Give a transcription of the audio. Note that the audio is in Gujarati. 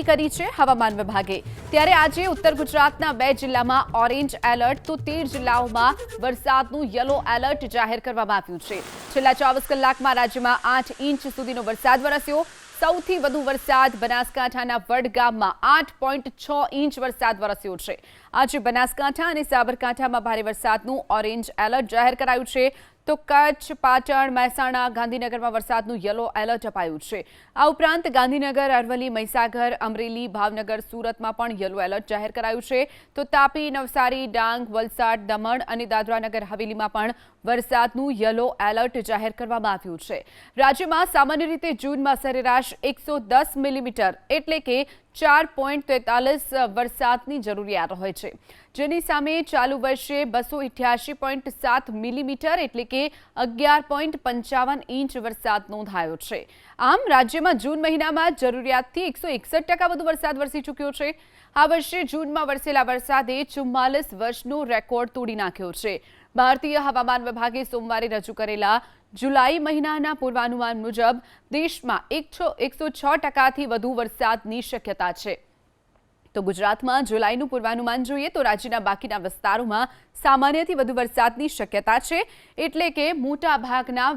આગાહી કરી છે હવામાન વિભાગે. ત્યારે આજે ઉત્તર ગુજરાતના બે જિલ્લામાં ઓરેન્જ એલર્ટ, તો તેર જિલ્લાઓમાં વરસાદનું યલો એલર્ટ જાહેર કરવામાં આવ્યું છે. છેલ્લા ચોવીસ કલાકમાં રાજ્યમાં આઠ ઇંચ સુધીનો વરસાદ વરસ્યો. સૌથી વધુ વરસાદ બનાસકાંઠાના વડગામમાં આઠ પોઈન્ટ છ ઇંચ વરસાદ વરસ્યો છે. આજે બનાસકાંઠા અને સાબરકાંઠામાં ભારે વરસાદનું ઓરેન્જ એલર્ટ જાહેર કરાયું છે. તો કચ્છ, પાટણ, મહેસાણા, ગાંધીનગરમાં વરસાદનું યલો એલર્ટ અપાયું છે. આ ઉપરાંત ગાંધીનગર, અરવલ્લી, મહીસાગર, અમરેલી, ભાવનગર, સુરતમાં પણ યલો એલર્ટ જાહેર કરાયું છે. તો તાપી, નવસારી, ડાંગ, વલસાડ, દમણ અને દાદરાનગર હવેલીમાં પણ વરસાદનું યલો એલર્ટ જાહેર કરવામાં આવ્યું છે. રાજ્યમાં સામાન્ય રીતે જૂનમાં સરેરાશ એકસો મિલીમીટર એટલે કે ચાર પોઈન્ટ તેતાલીસ વરસાદની જરૂરિયાત હોય છે. જેની સામે ચાલુ વર્ષે બસો ઇઠ્યાસી પોઈન્ટ સાત મિલીમીટર એટલે કે અગિયાર પોઈન્ટ પંચાવન ઇંચ વરસાદ નોંધાયો છે. આમ રાજ્યમાં જૂન મહિનામાં જરૂરિયાતથી એકસો એકસઠ ટકા વધુ વરસાદ વરસી ચૂક્યો છે. આ વર્ષે જૂનમાં વરસેલા વરસાદે ચુમ્માલીસ વર્ષનો રેકોર્ડ તોડી નાખ્યો છે. ભારતીય હવામાન વિભાગે સોમવારે રજૂ કરેલા જુલાઈ મહિનાના પૂર્વાનુમાન મુજબ દેશમાં એકસો એકસો છ ટકાથી વધુ વરસાદની શક્યતા છે. તો ગુજરાતમાં જુલાઈનું પૂર્વાનુમાન જોઈએ તો રાજ્યના બાકીના વિસ્તારોમાં સામાન્યથી વધુ વરસાદની શક્યતા છે. એટલે કે મોટા ભાગના